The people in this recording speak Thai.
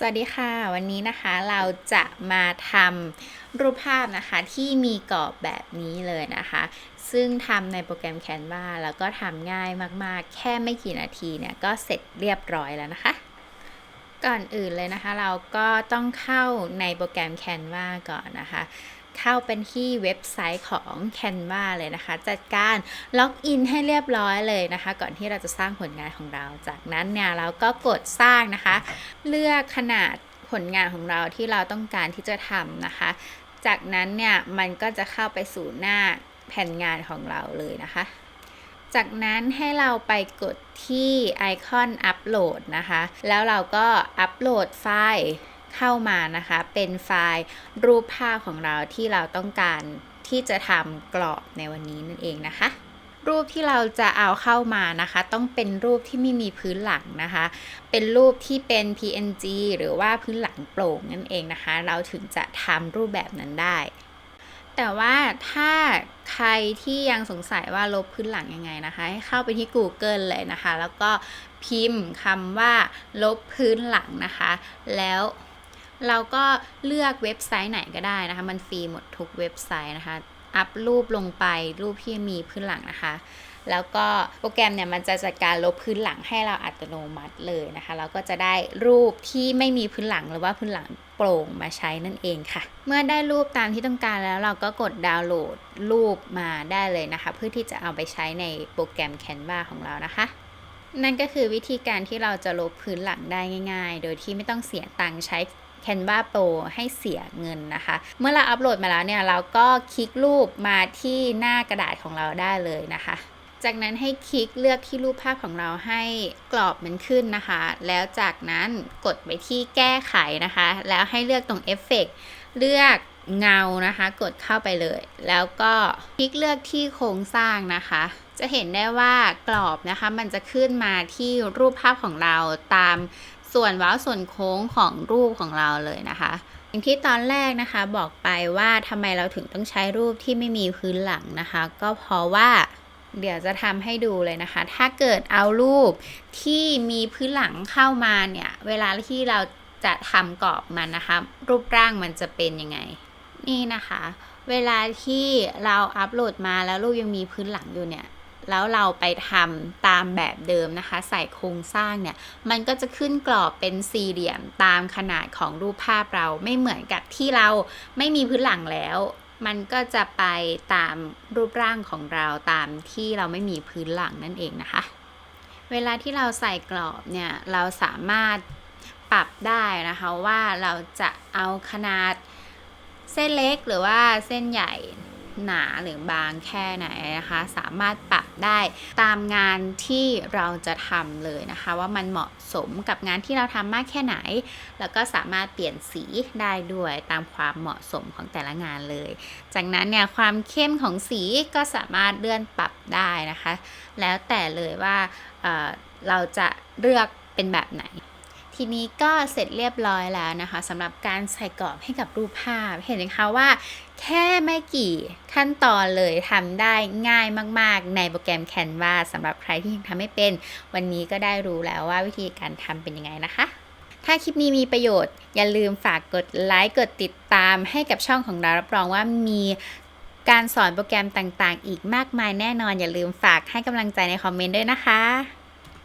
สวัสดีค่ะ วันนี้นะคะเราจะมาทำรูปภาพนะคะที่มีกรอบแบบนี้เลยนะคะ ซึ่งทำในโปรแกรม Canva แล้วก็ทำง่ายมากๆ แค่ไม่กี่นาทีเนี่ยก็เสร็จเรียบร้อยแล้วนะคะ ก่อนอื่นเลยนะคะ เราก็ต้องเข้าในโปรแกรม Canva ก่อนนะคะ เข้าเป็นที่เว็บไซต์ของ Canva เลยนะคะ จัดการล็อกอินให้เรียบร้อยเลยนะคะ ก่อนที่เราจะสร้างผลงานของเรา จากนั้นเนี่ยเราก็กดสร้างนะคะ เลือกขนาดผลงานของเราที่เราต้องการที่จะทำนะคะ จากนั้นเนี่ยมันก็จะเข้าไปสู่หน้าแผ่นงานของเราเลยนะคะ จากนั้นให้เราไปกดที่ไอคอนอัปโหลดนะคะ แล้วเราก็อัปโหลดไฟล์ เข้ามานะคะ เป็นไฟล์รูปภาพของเราที่เราต้องการที่จะทำกรอบในวันนี้นั่นเองนะคะ รูปที่เราจะเอาเข้ามานะคะ ต้องเป็นรูปที่ไม่มีพื้นหลังนะคะ เป็นรูปที่เป็น PNG หรือว่าพื้นหลังโปร่งนั่นเองนะคะ เราถึงจะทำรูปแบบนั้นได้แต่ว่าถ้าใครที่ยังสงสัยว่าลบพื้นหลังยังไงนะคะ ให้เข้าไปที่ Google เลยนะคะ แล้วก็พิมพ์คำว่าลบพื้นหลังนะคะ แล้ว เราก็เลือกเว็บไซต์ไหนก็ได้นะคะ มันฟรีหมดทุกเว็บไซต์นะคะ อัพรูปลงไปรูปที่มีพื้นหลังนะคะ แล้วก็โปรแกรมเนี่ยมันจะจัดการลบพื้นหลังให้เราอัตโนมัติเลยนะคะ เราก็จะได้รูปที่ไม่มีพื้นหลังหรือว่าพื้นหลังโปร่งมาใช้นั่นเองค่ะ เมื่อได้รูปตามที่ต้องการแล้วเราก็กดดาวน์โหลดรูปมาได้เลยนะคะ เพื่อที่จะเอาไปใช้ในโปรแกรม Canva ของเรานะคะนั่นก็คือวิธีการที่เราจะลบพื้นหลังได้ง่าย ๆ โดยที่ไม่ต้องเสียตังค์ใช้ Canva Pro ให้เสียเงินนะคะ เมื่อเราอัปโหลดมาแล้วเนี่ยเราก็คลิกรูปมาที่หน้ากระดาษของเราได้เลยนะคะจากนั้นให้คลิกเลือกที่รูปภาพของเราให้กรอบมันขึ้นนะคะ แล้วจากนั้นกดไปที่แก้ไขนะคะ แล้วให้เลือกตรงเอฟเฟกเลือกเงานะคะ กดเข้าไปเลย แล้วก็คลิกเลือกที่โครงสร้างนะคะ จะเห็นได้ว่ากรอบนะคะ มันจะขึ้นมาที่รูปภาพของเราตาม ส่วนว้าวส่วนโค้งของรูปของเราเลยนะคะ อย่างที่ตอนแรกนะคะบอกไปว่าทำไมเราถึงต้องใช้รูปที่ไม่มีพื้นหลังนะคะ ก็เพราะว่าเดี๋ยวจะทำให้ดูเลยนะคะ ถ้าเกิดเอารูปที่มีพื้นหลังเข้ามาเนี่ย เวลาที่เราจะทำกรอบมันนะคะ รูปร่างมันจะเป็นยังไง นี่นะคะ เวลาที่เราอัปโหลดมาแล้วรูปยังมีพื้นหลังอยู่เนี่ย แล้วเราไปทำตามแบบเดิมนะคะ ใส่โครงสร้างเนี่ย มันก็จะขึ้นกรอบเป็นสี่เหลี่ยมตามขนาดของรูปภาพเราไม่เหมือนกับที่เราไม่มีพื้นหลังแล้ว มันก็จะไปตามรูปร่างของเราตามที่เราไม่มีพื้นหลังนั่นเองนะคะ เวลาที่เราใส่กรอบเนี่ย เราสามารถปรับได้นะคะว่าเราจะเอาขนาดเส้นเล็กหรือว่าเส้นใหญ่ หนาหรือบางแค่ไหนนะคะ สามารถปรับได้ตามงานที่เราจะทำเลยนะคะ ว่ามันเหมาะสมกับงานที่เราทำมากแค่ไหน แล้วก็สามารถเปลี่ยนสีได้ด้วยตามความเหมาะสมของแต่ละงานเลย จากนั้นเนี่ยความเข้มของสีก็สามารถเลื่อนปรับได้นะคะ แล้วแต่เลยว่าเเราจะเลือกเป็นแบบไหน ทีนี้ก็เสร็จเรียบร้อยแล้วนะคะสำหรับการใส่กรอบให้กับรูปภาพ เห็นไหมคะว่า แค่ไม่กี่ขั้นตอนเลยทำได้ง่ายมาก ๆ ในโปรแกรม Canva สำหรับใครที่ยังทำไม่เป็น วันนี้ก็ได้รู้แล้วว่าวิธีการทำเป็นยังไงนะคะถ้าคลิปนี้มีประโยชน์ อย่าลืมฝากกดไลค์กดติดตามให้กับช่องของเรารับรองว่ามีการสอนโปรแกรมต่างๆ อีกมากมายแน่นอน อย่าลืมฝากให้กำลังใจในคอมเมนต์ด้วยนะคะ